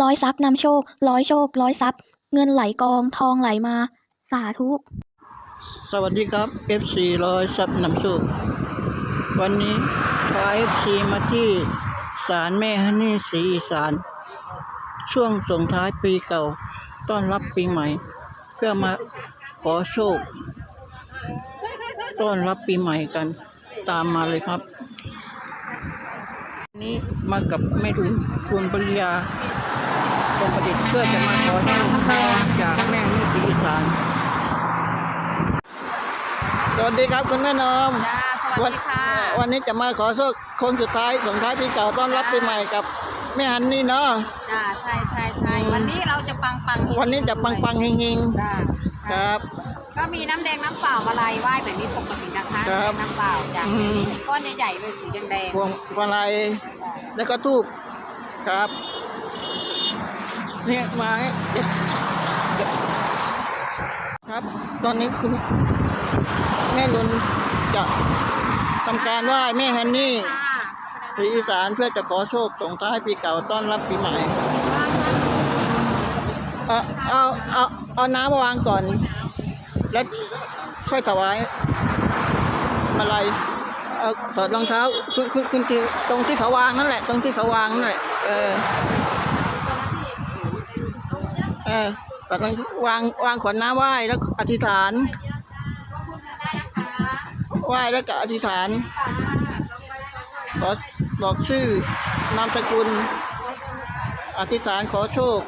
ร้อยทรัพย์นำโชค ร้อยโชค ร้อยทรัพย์ เงินไหลกองทองไหลมา สาธุ สวัสดีครับ FC ร้อยซับนำโชค วันนี้พา FC มาที่ศาลแม่ฮันนี่ศรีอีสานช่วงส่งท้ายปีเก่า ต้อนรับปีใหม่ เพื่อมาขอโชค ต้อนรับปีใหม่กันตามมาเลยครับ นี้มากับแม่ดุคุณปริยา ตรงประดิษฐ์เพื่อจะมาขอโชคจากแม่ฮันนี่ศรีอีสานสวัสดีครับคุณแม่นอมจ้าสวัสดีค่ะวันวันนี้จะมาขอโชคคนสุดท้ายส่งท้ายปีเก่าต้อนรับปีใหม่กับแม่ฮันนี่เนาะจ้าใช่ใช่ใช่วันนี้เราจะปังปังวันนี้จะปังปังๆเฮงจ้าๆครับ ก็มีน้ำแดงน้ำเปล่ามาลายไหว้แบบนี้ปกตินะคะครับน้ำเปล่าจ้าอืมนี่ก้อนใหญ่ๆเลยสีแดงพวงพวงมาลัยแล้วก็ทูบครับ เนี่ยมาเด็ดเด็ดครับ ตอนนี้คุณแม่ลุนจะทำการไหว้แม่ฮันนี่ๆค่ะศรีอีสานเพื่อจะขอโชคส่งท้ายปีเก่าต้อนรับปีใหม่ เอาเอาเอาเอาน้ำมาวางก่อน แล้วค่อยถวายมาลัยเอาถอดรองเท้าขึ้นขึ้นขึ้นที่ตรงที่เขาวางนั่นแหละ ตรงที่เขาวางนั่นแหละ เออ เออถอดรองวางวางขวดน้ำไหว้แล้วอธิษฐานไหว้แล้วก็อธิษฐานขอบอกชื่อนามสกุล อธิษฐานขอโชค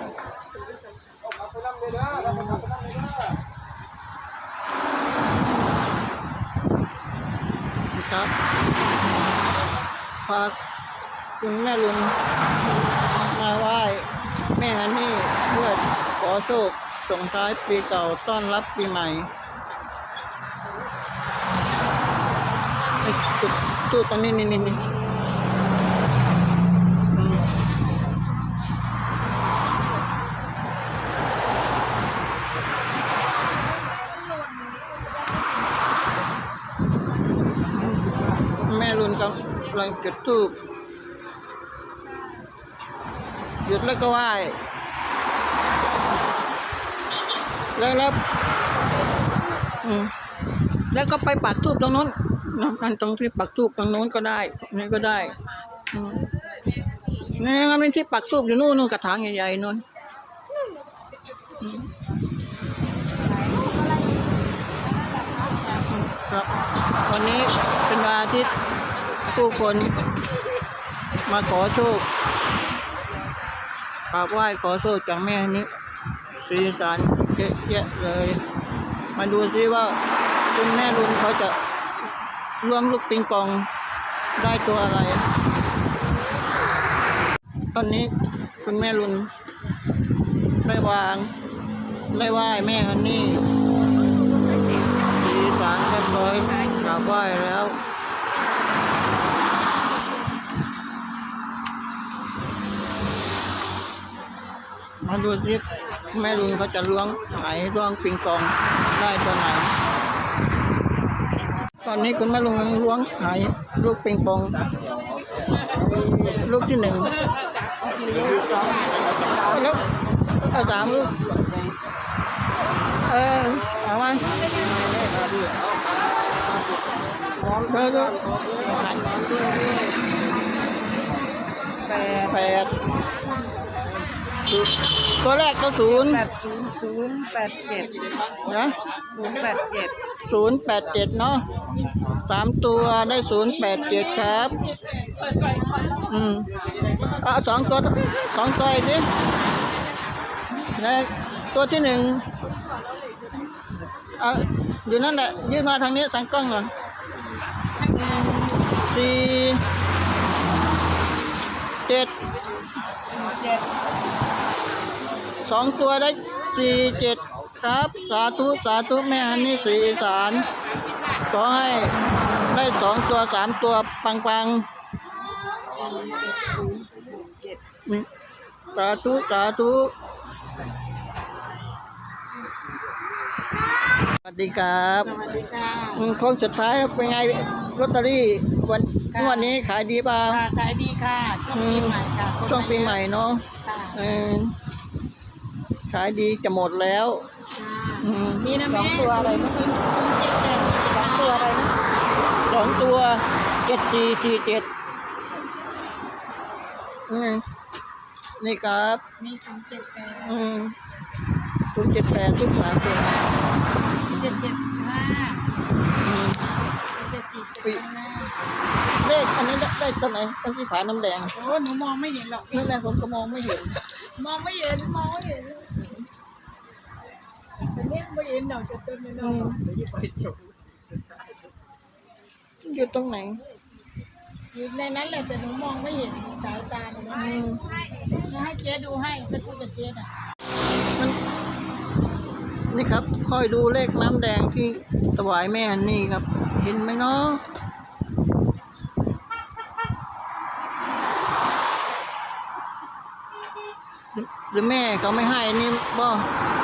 ครับพาคุณแม่ลุนมาไหว้ ม่ฮันนี่เพื่อขอโชคส่งท้ายปีเก่าต้อนรับปีใหม่ไอ้จุดจุดตรงนี้นี่นี่นี่แม่ลุนกำลังจุดทูบ หยุดแล้วก็ไหว้แล้วแล้วอืมแล้วก็ไปปักทูบตรงนู้นน้ำกันตรงที่ปักทูบตรงนู้นก็ได้ นี่ก็ได้อืมนี่งั้นมีที่ปักทูบอยู่นู่นนู่นกระถางใหญ่ๆนู่นอืมครับวันนี้เป็นวันอาทิตย์ผู้คนมาขอโชค กราบไหว้ขอโชคจากแม่นี้สีสารเยอะแยะเลย มาดูซิว่าคุณแม่ลุนเขาจะล้วงลูกปิงปองได้ตัวอะไร ตอนนี้คุณแม่ลุนได้วางได้ไหว้แม่ฮันนี่สีสารเรียบร้อยกราบไหว้แล้ว มาดูสิแม่ลุงเขาจะล้วงไหนล้วงปิงปองได้ตัวไหน ตอนนี้คุณแม่ลุงล้วงไหายลูกปิงปอง ลูกที่หนึ่งแล้วเอาสามลูกเออเอามาเบอร์ด้วยแปด ตัวแรกก็ศูนย์แปดศูนย์ศูนย์แปดเจ็ดนะศูนย์แปดเจ็ดศูนย์แปดเจ็ดเนาะสามตัวได้ศูนย์แปดเจ็ดครับ อืมเอาสองตัวสองตัวอีกดินะตัวที่หนึ่งเอาอยู่นั่นแหละยื่นมาทางนี้สังกล้องหน่อยสี่เจ็ด สองตัวได้สี่เจ็ดครับ สาธุสาธุแม่ฮันนี่สีอีสารขอให้ได้สองตัวสามตัวปังปังๆนี่สาธุสาธุสวัสดีครับสวัสดีค่ะอืมโค้งสุดท้ายเป็นไงลอตเตอรี่วันค่ะงวันนี้ขายดีเปล่าค่ะขายดีค่ะ ช่วงปีใหม่ค่ะคนช่วงปีใหม่เนาะค่ะเออ ขายดีจะหมดแล้วอืมมีนะแม่สองตัวอะไรเมื่อกี้เจ็ดแปดสองตัวอะไรนะสองตัวเจ็ดสี่สี่เจ็ดอืมนี่ครับ มีศูนย์เจ็ดแปดอืมศูนย์เจ็ดแปดทุกสามตัวเจ็ดเจ็ดห้าอืม เจ็ดสี่เจ็ดห้าเลขอันนี้ได้ได้ตัวไหนต้องที่ฝาน้ำแดงโอ้หนูมองไม่เห็นหรอกนี่แหละผมก็มองไม่เห็น มองไม่เห็น มองไม่เห็นแต่เนี่ยไม่เห็นหน่ อยจะเต้นไม่อืน้องมอยู่ตรงไหน อยู่ในนั้นแหละแต่หนูมองไม่เห็นสายตาหนูอืมให้เจ๊ดูให้ก็คุยกับเจ๊อะมันนี่ครับ คอยดูเลขน้ำแดงที่ถวายแม่ฮันนี่ครับ เห็นไหมเนาะหรือหรือแม่เขาไม่ให้นี่บ่แปดศูนย์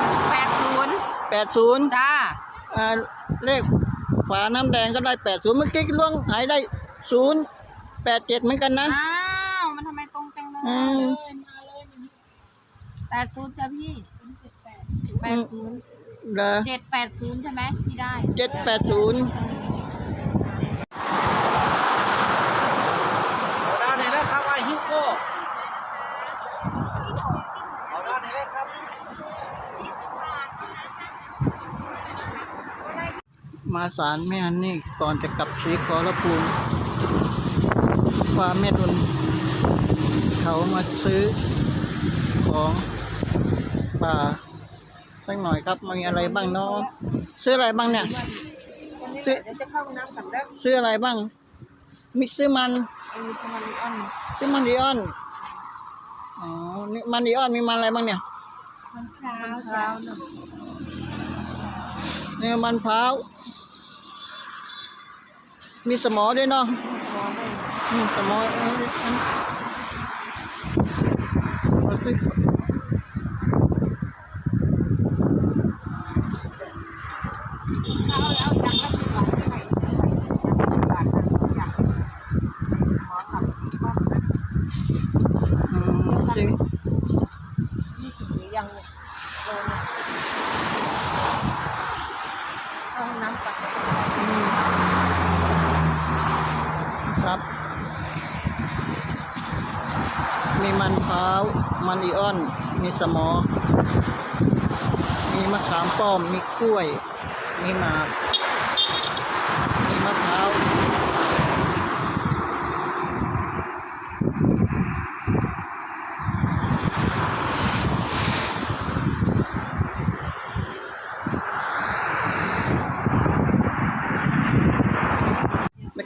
แปดศูนย์จ้าอ่าเลขฝาน้ำแดงก็ได้แปดศูนย์เมื่อกี้ล่วงหายได้ศูนย์แปดเจ็ดเหมือนกันนะ อ้าว มันทำไมตรงจังเลอืยมแปดศูนย์จ้ะพี่แปดศูนย์เหรอเจ็ดแปดศูนย์ใช่ไหมที่ได้ เจ็ดแปดศูนย์ เอาด้านไหนแล้วครับไอ้ฮิวโก้เอาด้านไหนแล้วครับ มา ศาลแม่ฮันนี่ก่อนจะกลับศรีขอรภูมิฟ้าแม่ดุลเขามาซื้อของป่าสักหน่อยครับมีอะไรบ้างเนาะซื้ออะไรบ้างเนี่ย ซื้อเดี๋ยวจะเข้าน้ำกับแล้วซื้ออะไรบ้างมีซื้อมันมีสมาริออนซื้อมันดีออนอ๋อนี่มันดีออนมีมันอะไรบ้างเนี่ยมันพร้าวพร้าวเนาะเนี่ยมันพร้าว มีสมอด้วยเนาะ มองได้ อืมสมอเอ้ยอันเอาสิ เอาเอาจังละสิบบาทเท่าไหร่สิบบาทนะอยากขอทำบ้าง อืมจริง ยี่สิบหรือยังเนี่ มีมันพร้าว มันอีออน มีสมอ มีมะขามป้อม มีกล้วย มีหมาก มีมะพร้าว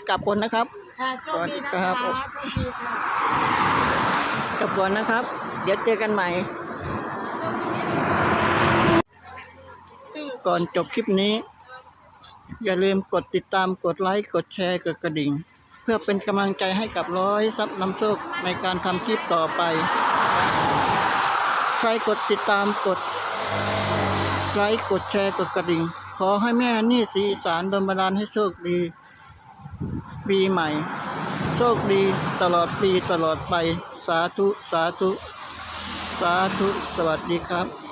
กลับก่อนนะครับ ค่ะโชคดีนะครัคะบโชคดีค่ะกลับก่อนนะครับ เดี๋ยวเจอกันใหม่ ก่อนจบคลิปนี้ อย่าลืมกดติดตามกดไลค์ กดแชร์กดกระดิ่ง เพื่อเป็นกำลังใจให้กับร้อยซับน้ำโชคในการทำคลิปต่อไป ใครกดติดตามกดไลค์กดแชร์กดกระดิ่ง ขอให้แม่นี่สีอีสารดลบันดาลให้โชคดี ปีใหม่ โชคดีตลอดปีตลอดไป สาธุ สาธุ สาธุ สวัสดีครับ